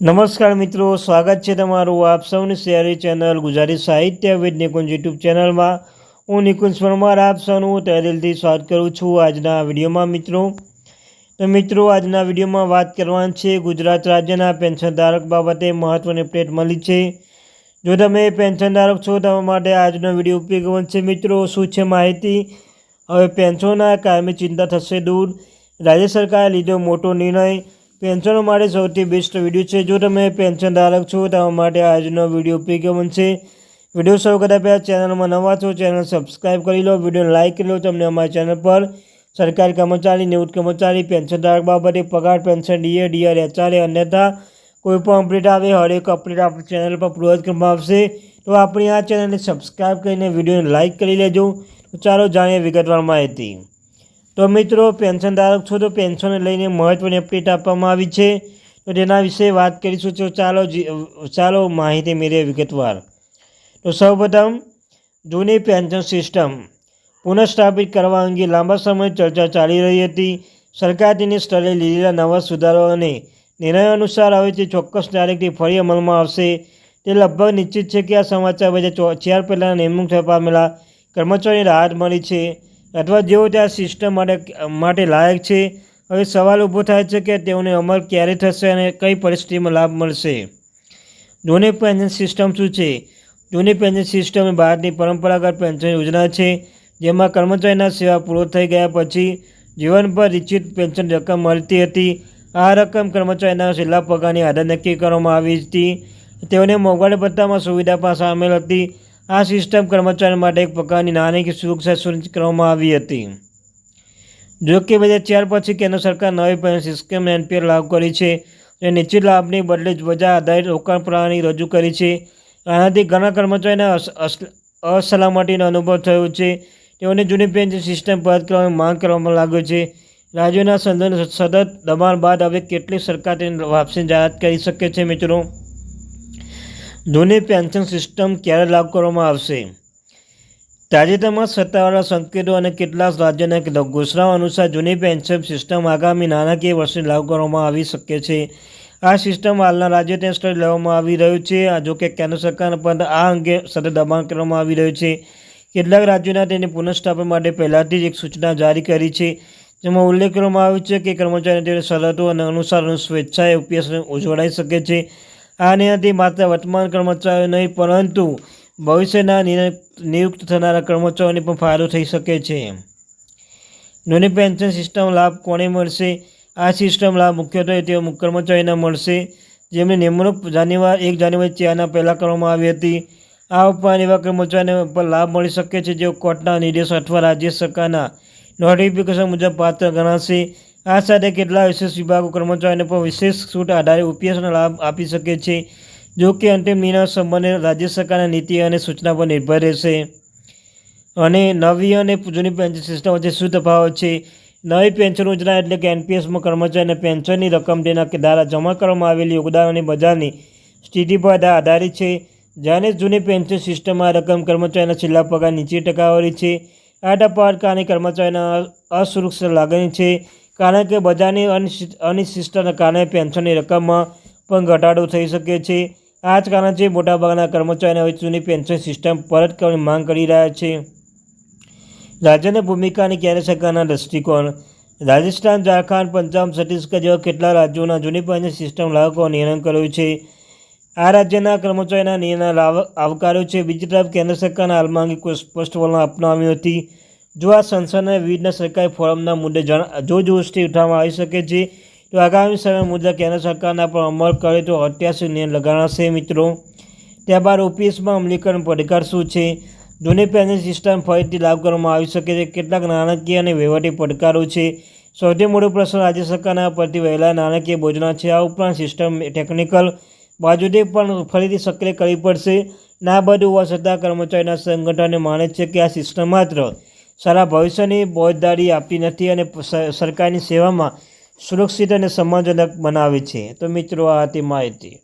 નમસ્કાર મિત્રો, સ્વાગત છે તમારું આપ સૌની શહેરી ચેનલ ગુજરાતી સાહિત્ય વિદ નિકુંજ યુટ્યુબ ચેનલમાં. હું નિકુંજ પરમાર આપ સૌનું તહેદિલથી સ્વાગત કરું છું આજના વિડીયોમાં મિત્રો. તો મિત્રો, આજના વિડીયોમાં વાત કરવાની છે ગુજરાત રાજ્યના પેન્શનધારક બાબતે મહત્ત્વની અપડેટ મળી છે. જો તમે પેન્શનધારક છો તમારા માટે આજનો વીડિયો ઉપયોગી બનશે મિત્રો. શું છે માહિતી? હવે પેન્શનના કાયમી ચિંતા થશે દૂર. રાજ્ય સરકારે લીધો મોટો નિર્ણય. પેન્શનો માટે સૌથી બેસ્ટ વીડિયો છે. જો તમે પેન્શન ધારક છો, તમારા માટે આજનો વીડિયો ઉપયોગી બનશે. વીડિયો શરૂ કરતા પહેલાં ચેનલમાં નવા છો, ચેનલ સબસ્ક્રાઈબ કરી લો. વીડિયો લાઇક કરી લો. તમને અમારી ચેનલ પર સરકારી કર્મચારી, નિવૃત્ત કર્મચારી, પેન્શન ધારક બાબતે પગાર, પેન્શન ડીએ ડીઆર એચઆરએ અન્યથા કોઈ પણ અપડેટ આવે, હરેક અપડેટ આપણી ચેનલ પર પૂર્વજ કરવામાં આવશે. તો આપણી આ ચેનલને સબસ્ક્રાઈબ કરીને વિડીયોને લાઇક કરી લેજો. ચાલો જાણીએ વિગતવાર માહિતી. તો મિત્રો, પેન્શનધારક છો તો પેન્શનને લઈને મહત્ત્વની અપડેટ આપવામાં આવી છે. તો તેના વિશે વાત કરીશું તો ચાલો ચાલો માહિતી મેળવીએ વિગતવાર. તો સૌપ્રથમ, જૂની પેન્શન સિસ્ટમ પુનઃસ્થાપિત કરવા અંગે લાંબા સમય ચર્ચા ચાલી રહી હતી. સરકાર તેની સ્તરે લીધેલા નવા સુધારો અને નિર્ણય અનુસાર હવે તે ચોક્કસ તારીખથી ફરી અમલમાં આવશે. તે લગભગ નિશ્ચિત છે કે આ સમાચાર બજાર ચાર પહેલાં નિમણૂક થવા પામેલા કર્મચારીને રાહત મળી છે. અથવા જેઓ ત્યાં સિસ્ટમ માટે માટે લાયક છે, હવે સવાલ ઊભો થાય છે કે તેઓને અમલ ક્યારે થશે અને કઈ પરિસ્થિતિમાં લાભ મળશે. જૂની પેન્શન સિસ્ટમ શું છે? જૂની પેન્શન સિસ્ટમ એ ભારતની પરંપરાગત પેન્શન યોજના છે, જેમાં કર્મચારીના સેવા પૂરો થઈ ગયા પછી જીવનભર નિશ્ચિત પેન્શન રકમ મળતી હતી. આ રકમ કર્મચારીના છેલ્લા પગારની આધાર નક્કી કરવામાં આવી હતી. તેઓને મોંઘવારી ભથ્થામાં સુવિધા પણ સામેલ હતી. આ સિસ્ટમ કર્મચારીઓ માટે એક પ્રકારની નાની સુરક્ષા સુનિશ્ચિત કરવામાં આવી હતી. જો કે બે હજાર ચાર પછી કેન્દ્ર સરકાર નવી પેન્શન સ્કીમ એનપીઆર લાગુ કરી છે જે નિશ્ચિત લાભની બદલે જ વજા આધારિત રોકાણ પ્રણાલી રજૂ કરી છે. આનાથી ઘણા અસ- અસલામતીનો અનુભવ થયો છે. તેઓને જૂની પેન્શન સિસ્ટમ પરત કરવાની માંગ કરવામાં લાગ્યો છે. રાજ્યોના સંદર્ભ સતત દબાણ બાદ હવે કેટલીક સરકાર તેની વાપસી જાહેરાત કરી શકે છે મિત્રો. જૂની પેન્શન સિસ્ટમ ક્યારે લાગુ કરવામાં આવશે? તાજેતરમાં સત્તાવાળા સંકેતો અને કેટલાક રાજ્યોના ઘોષણાઓ અનુસાર જૂની પેન્શન સિસ્ટમ આગામી નાણાકીય વર્ષે લાગુ કરવામાં આવી શકે છે. આ સિસ્ટમ હાલના રાજ્ય સ્તરે લેવામાં આવી રહ્યું છે. આ જોકે કેન્દ્ર સરકાર પર આ અંગે સતત દબાણ કરવામાં આવી રહ્યું છે. કેટલાક રાજ્યોના તેની પુનઃસ્થાપન માટે પહેલાંથી જ એક સૂચના જારી કરી છે, જેમાં ઉલ્લેખ કરવામાં આવ્યો છે કે કર્મચારીને તેની શરતો અને અનુસાર સ્વેચ્છાએ ઉપયાસ ઉજવડાઈ શકે છે. આ નિર્ણયથી માત્ર વર્તમાન કર્મચારીઓ નહીં, પરંતુ ભવિષ્યના નિયુક્ત થનારા કર્મચારીઓને પણ ફાયદો થઈ શકે છે. નોની પેન્શન સિસ્ટમ લાભ કોને મળશે? આ સિસ્ટમ લાભ મુખ્યત્વે તેઓ કર્મચારીને મળશે, જેમની નિમણૂક જાન્યુઆરી, એક જાન્યુઆરી ચારના પહેલાં કરવામાં આવી હતી. આ ઉપરાંત એવા કર્મચારીને પણ લાભ મળી શકે છે જેઓ કોર્ટના નિર્દેશ અથવા રાજ્ય સરકારના નોટિફિકેશન મુજબ પાત્ર ગણાશે. આ સાથે કેટલા વિશેષ વિભાગો કર્મચારીઓને પણ વિશેષ છૂટ આધારે ઓપીએસનો લાભ આપી શકે છે, જો કે અંતિમ નિર્ણય સંબંધે રાજ્ય સરકારના નીતિ અને સૂચના પર નિર્ભર રહેશે. અને નવી અને જૂની પેન્શન સિસ્ટમ વચ્ચે શું તફાવત છે? નવી પેન્શન યોજના એટલે કે એનપીએસમાં કર્મચારીને પેન્શનની રકમ તેના દ્વારા જમા કરવામાં આવેલી યોગદાન અને બજારની સ્થિતિ પર આધારિત છે. જ્યારે જૂની પેન્શન સિસ્ટમમાં રકમ કર્મચારીના છેલ્લા પગાર નીચે ટકાવારી છે. આ કારણે કર્મચારીના અસુરક્ષિત લાગણી છે. કારણ કે અનિશ્ચિત અનિશ્ચિતતાના કારણે પેન્શનની રકમમાં પણ ઘટાડો થઈ શકે છે. આ જ કારણ છે મોટાભાગના કર્મચારીને હવે જૂની પેન્શન સિસ્ટમ પરત કરવાની માંગ કરી રહ્યા છે. રાજ્યની ભૂમિકા અને કેન્દ્ર સરકારના દૃષ્ટિકોણ રાજસ્થાન, ઝારખંડ, પંજાબ, છત્તીસગઢ જેવા કેટલા રાજ્યોના જૂની પેન્શન સિસ્ટમ કરવાનો નિર્ણય કર્યો છે. આ રાજ્યના કર્મચારીના નિર્ણય આવકાર્યો છે. બીજી તરફ, કેન્દ્ર સરકારના હાલમાં અંગે કોઈ સ્પષ્ટ વલણ અપનાવ્યું નથી. જો આ સંસદના વિવિધના સરકારી ફોરમના મુદ્દે જોરજોશથી ઉઠાવવામાં આવી શકે છે, તો આગામી સમય મુદ્દે કેન્દ્ર સરકારના પર અમલ કરે તો ઐતિહાસિક નિર્ણય લગાડાશે મિત્રો. ત્યારબાદ ઓપીએસમાં અમલીકરણ પડકાર શું છે? જૂની પેન્શન સિસ્ટમ ફરીથી લાગુ કરવામાં આવી શકે છે. કેટલાક નાણાકીય અને વહીવટી પડકારો છે. સૌથી મોટો પ્રશ્ન રાજ્ય સરકારના પરથી વહેલા નાણાકીય બોજના છે. આ ઉપરાંત સિસ્ટમ ટેકનિકલ બાજુથી પણ ફરીથી સક્રિય કરવી પડશે. ના બધું હોવા છતાં કર્મચારીના સંગઠને માને છે કે આ સિસ્ટમ માત્ર સારા ભવિષ્યની બોજદારી આપતી નથી અને સરકારની સેવામાં સુરક્ષિત અને સન્માનજનક બનાવે છે. તો મિત્રો, આ હતી માહિતી.